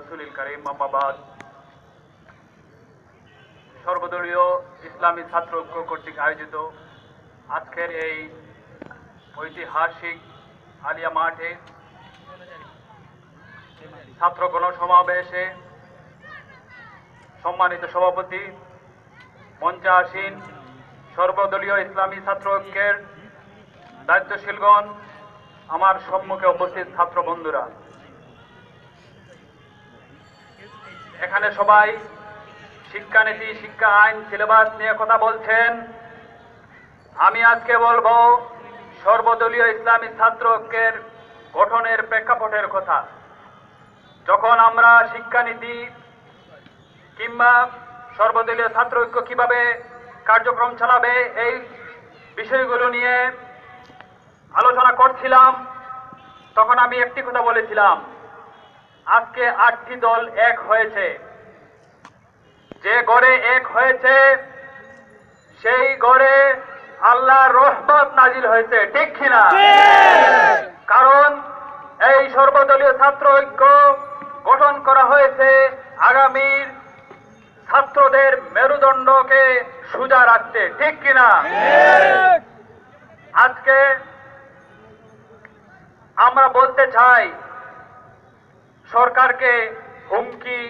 রসুলিল করিম মোহাম্মদ। সর্বদলীয় ইসলামী ছাত্র ঐক্য কর্তৃক আয়োজিত আজকের এই ঐতিহাসিক আলিয়া মাঠে ছাত্র গণসমাবেশে সম্মানিত সভাপতি মঞ্চে আসীন সর্বদলীয় ইসলামী ছাত্র ঐক্যের দায়িত্বশীলগণ, আমার সম্মুখে উপস্থিত ছাত্র বন্ধুরা। এখানে সবাই শিক্ষানীতি, শিক্ষা আইন, সিলেবাস নিয়ে কথা বলছেন। আমি আজকে বলব সর্বদলীয় ইসলামী ছাত্র ঐক্যের গঠনের প্রেক্ষাপটের কথা। যখন আমরা শিক্ষানীতি কিংবা সর্বদলীয় ছাত্র ঐক্য কীভাবে কার্যক্রম চালাবে, এই বিষয়গুলো নিয়ে আলোচনা করছিলাম, তখন আমি একটি কথা বলেছিলাম। আজকে আটটি দল এক হয়েছে। যে গড়ে এক হয়েছে, সেই গড়ে আল্লাহ রহমত নাজিল হয়েছে, ঠিক কিনা? কারণ এই সর্বদলীয় ছাত্র ঐক্য গঠন করা হয়েছে আগামীর ছাত্রদের মেরুদণ্ডকে সোজা রাখতে, ঠিক কিনা? আজকে আমরা বলতে চাই সরকারকে হুমকি,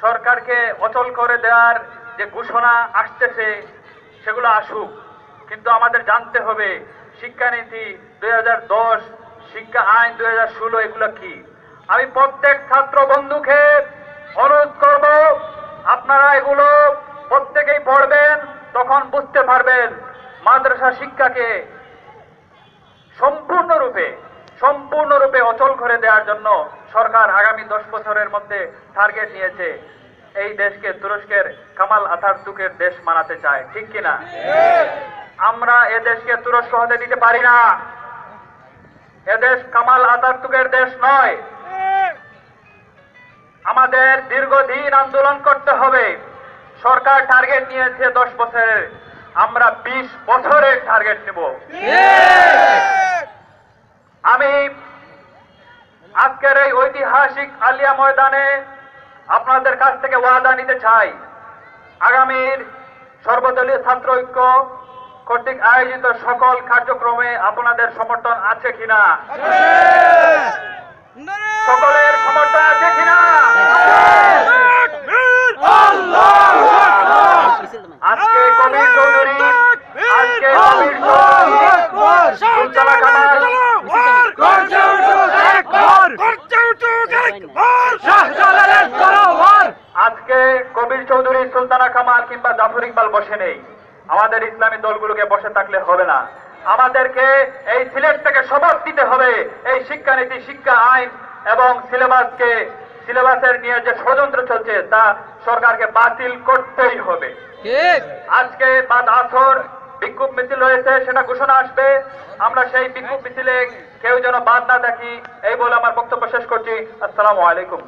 সরকারকে অচল করে দেওয়ার যে ঘোষণা আসতেছে, সেগুলো আসুক। কিন্তু আমাদের জানতে হবে, শিক্ষানীতি দু হাজার দশ, শিক্ষা আইন দুই হাজার ষোলো, এগুলো কি? আমি প্রত্যেক ছাত্র বন্ধুকে অনুরোধ করব, আপনারা এগুলো প্রত্যেকেই পড়বেন, তখন বুঝতে পারবেন মাদ্রাসা শিক্ষাকে সম্পূর্ণরূপে সম্পূর্ণরূপে অচল করে দেওয়ার জন্য সরকার আগামী দশ বছরের মধ্যে টার্গেট নিয়েছে। এই দেশকে তুরস্কের কামাল আতারতুকের দেশ মানাতে চায়, ঠিক কিনা? আমরা এ দেশকে তুরস্ক হতে দিতে পারি না। এদেশ কামাল আতারতুকের দেশ নয়। আমাদের দীর্ঘদিন আন্দোলন করতে হবে। সরকার টার্গেট নিয়েছে দশ বছরের। আমরা বিশ বছরের টার্গেট নেব আমি আজকের এই ঐতিহাসিক আলিয়া ময়দানে আপনাদের কাছ থেকে ওয়াদা নিতে চাই। আগামীর সর্বদলীয় ছাত্র ঐক্য কর্তৃক আয়োজিত সকল কার্যক্রমে আপনাদের সমর্থন আছে কিনা? সকলের সমর্থন আছে কিনা আজকে কবির চৌধুরী আজকে কবির চৌধুরী সুলতানা কামাল আজকে কবির চৌধুরী সুলতানা কামাল কিংবা জাফর ইকবাল বসে নেই। আমাদের ইসলামী দলগুলোকে বসে থাকলে হবে না। আমাদেরকে এই সিলেট থেকে শপথ দিতে হবে। এই শিক্ষানীতি শিক্ষা আইন এবং সিলেবাসকে সিলেবাসের নিয়ে যে ষড়যন্ত্র চলছে তা সরকারকে বাতিল করতেই হবে। আজকে বাদ আসর বিক্ষোভ মিছিল রয়েছে সেটা ঘোষণা আসবে। আমরা সেই বিক্ষোভ মিছিলে কেউ যেন বাদ না থাকি, এই বলে আমার বক্তব্য শেষ করছি। আসসালামু আলাইকুম।